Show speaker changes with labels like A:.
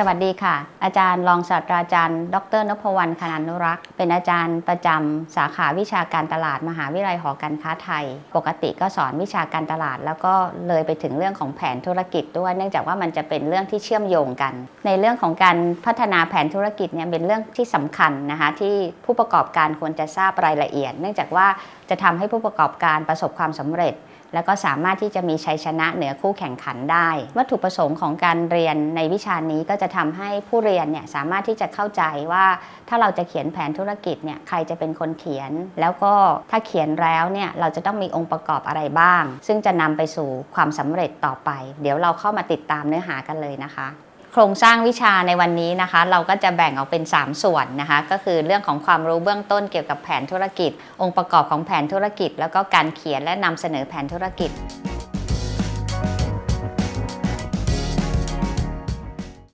A: สวัสดีค่ะ อาจารย์รองศาสตราจารย์ ดรนพวรรณคณานุรักษ์ เป็นอาจารย์ประจำสาขาวิชาการตลาดมหาวิทยาลัยหอการค้าไทย ปกติก็สอนวิชาการตลาด แล้วก็เลยไปถึงเรื่องของแผนธุรกิจด้วย เนื่องจากว่ามันจะเป็นเรื่องที่เชื่อมโยงกัน ในเรื่องของการพัฒนาแผนธุรกิจเนี่ยเป็นเรื่องที่สำคัญนะคะที่ผู้ประกอบการควรจะทราบรายละเอียด เนื่องจากว่าจะทำให้ผู้ประกอบการประสบความสำเร็จแล้วก็สามารถที่จะมีชัยชนะเหนือคู่แข่งขันได้ วัตถุประสงค์ของการเรียนในวิชานี้ก็จะะทำให้ผู้เรียนเนี่ยสามารถที่จะเข้าใจว่า ถ้าเราจะเขียนแผนธุรกิจเนี่ยใครจะเป็นคนเขียน แล้วก็ถ้าเขียนแล้วเนี่ยเราจะต้องมีองค์ประกอบอะไรบ้าง ซึ่งจะนำไปสู่ความสำเร็จต่อไป เดี๋ยวเราเข้ามาติดตามเนื้อหากันเลยนะคะโครงสร้างวิชาในวันนี้นะคะ เราก็จะแบ่งออกเป็น 3 ส่วนนะคะ ก็คือเรื่องของความรู้เบื้องต้นเกี่ยวกับแผนธุรกิจ องค์ประกอบของแผนธุรกิจ แล้วก็การเขียนและนำเสนอแผนธุรกิจ